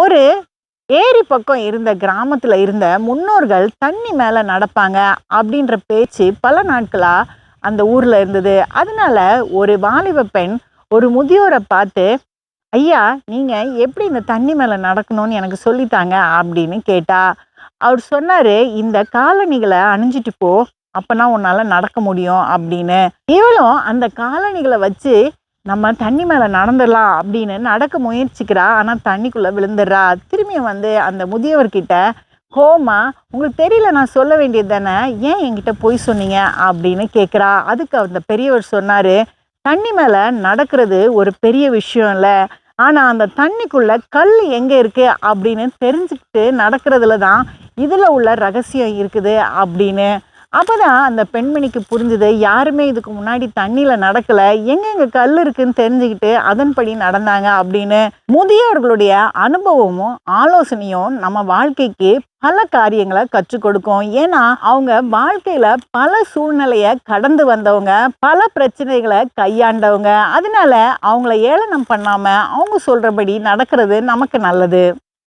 ஒரு ஏரி பக்கம் இருந்த கிராமத்தில் இருந்த முன்னோர்கள் தண்ணி மேலே நடப்பாங்க அப்படின்ற பேச்சு பல நாட்களாக அந்த ஊரில் இருந்தது. அதனால ஒரு வாலிப பெண் ஒரு முதியோரை பார்த்து ஐயா நீங்கள் எப்படி இந்த தண்ணி மேலே நடக்கணும்னு எனக்கு சொல்லித்தாங்க அப்படின்னு கேட்டா. அவர் சொன்னார் இந்த காலணிகளை அணிஞ்சிட்டு போ அப்போனா உன்னால் நடக்க முடியும் அப்படின்னு. இவளும் அந்த காலணிகளை வச்சு நம்ம தண்ணி மேலே நடந்துடலாம் அப்படின்னு நடக்க முயற்சிக்கிறா. ஆனால் தண்ணிக்குள்ளே விழுந்துடுறா. திரும்பியும் வந்து அந்த முதியவர்கிட்ட கோமா உங்களுக்கு தெரியல நான் சொல்ல வேண்டியது தானே? ஏன் என்கிட்ட பொய் சொன்னீங்க? அப்படின்னு கேட்குறா அதுக்கு அந்த பெரியவர் சொன்னார் தண்ணி மேலே நடக்கிறது ஒரு பெரிய விஷயம் இல்லை. ஆனால் அந்த தண்ணிக்குள்ளே கல் எங்கே இருக்குது அப்படின்னு தெரிஞ்சுக்கிட்டு நடக்கிறதுல தான் இதில் உள்ள ரகசியம் இருக்குது அப்படின்னு அப்பதான் அந்த பெண்மணிக்கு புரிஞ்சுது யாருமே இதுக்கு முன்னாடி தண்ணியில் நடக்கலை எங்கெங்கே கல் இருக்குன்னு தெரிஞ்சுக்கிட்டு அதன்படி நடந்தாங்க அப்படின்னு முதியோர்களுடைய அனுபவமும் ஆலோசனையும் நம்ம வாழ்க்கைக்கு பல காரியங்களை கற்றுக் கொடுக்கும். ஏன்னா அவங்க வாழ்க்கையில பல சூழ்நிலைய கடந்து வந்தவங்க பல பிரச்சனைகளை கையாண்டவங்க. அதனால அவங்கள ஏளனம் பண்ணாம அவங்க சொல்றபடி நடக்கிறது நமக்கு நல்லது.